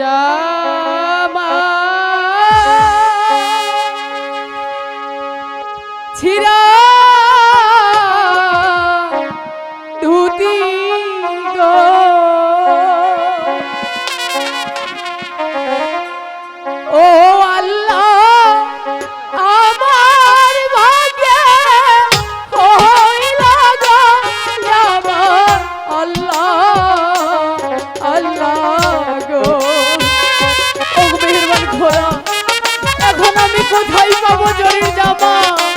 じ。পাবো জরির জামা।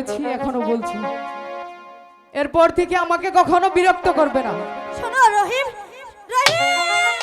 বলেছি এখনও বলছি। এরপর থেকে আমাকে কখনো বিরক্ত করবে না। শোনো রহিম রহিম!